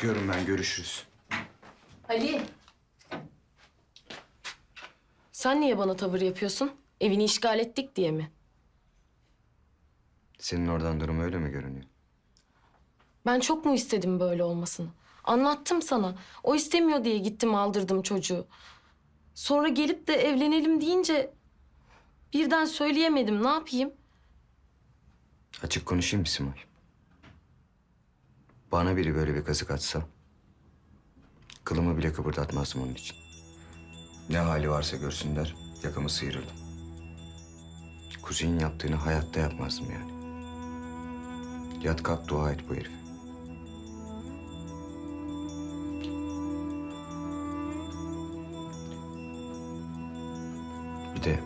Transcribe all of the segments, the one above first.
Çıkıyorum ben görüşürüz. Ali. Sen niye bana tavır yapıyorsun? Evini işgal ettik diye mi? Senin oradan durum öyle mi görünüyor? Ben çok mu istedim böyle olmasını? Anlattım sana. O istemiyor diye gittim aldırdım çocuğu. Sonra gelip de evlenelim deyince birden söyleyemedim. Ne yapayım? Açık konuşayım mı Simay? Bana biri böyle bir kazık atsa... ...kılımı bile kıpırdatmazdım onun için. Ne hali varsa görsünler, yakamı sıyırırdım. Kuzey'in yaptığını hayatta yapmazdım yani. Yat kalk dua et bu herife. Bir de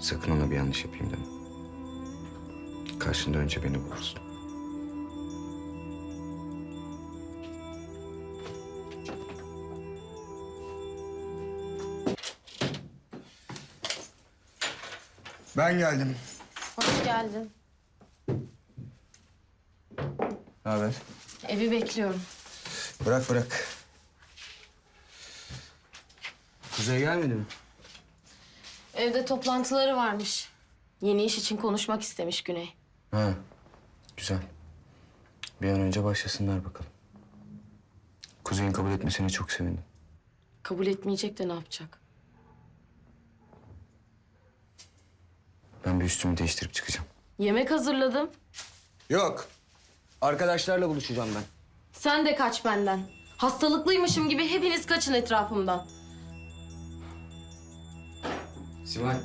sakın ona bir yanlış yapayım deme. Karşında önce beni bulursun. Ben geldim. Hoş geldin. Ne haber? Evi bekliyorum. Bırak bırak. Kuzey gelmedi mi? Evde toplantıları varmış. Yeni iş için konuşmak istemiş Güney. Ha, güzel. Bir an önce başlasınlar bakalım. Kuzey'in kabul etmesine çok sevindim. Kabul etmeyecek de ne yapacak? Ben bir üstümü değiştirip çıkacağım. Yemek hazırladım. Yok. Arkadaşlarla buluşacağım ben. Sen de kaç benden. Hastalıklıymışım gibi hepiniz kaçın etrafımdan. Simay.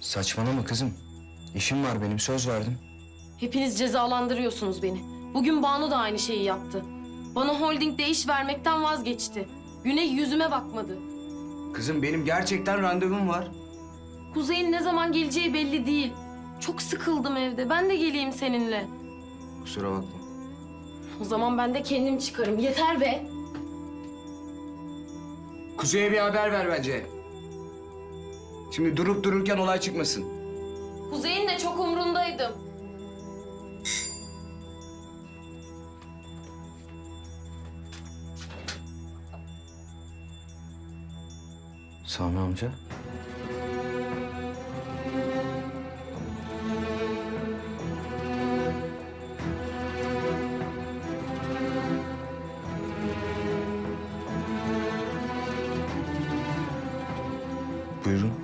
Saçmalama kızım. İşim var benim söz verdim. Hepiniz cezalandırıyorsunuz beni. Bugün Banu da aynı şeyi yaptı. Bana holdingde iş vermekten vazgeçti. Güney yüzüme bakmadı. Kızım benim gerçekten randevum var. Kuzey'in ne zaman geleceği belli değil. Çok sıkıldım evde. Ben de geleyim seninle. Kusura bakma. O zaman ben de kendim çıkarım. Yeter be. Kuzey'e bir haber ver bence. Şimdi durup dururken olay çıkmasın. Kuzey'in de çok umrundaydım. Sami amca. Buyurun.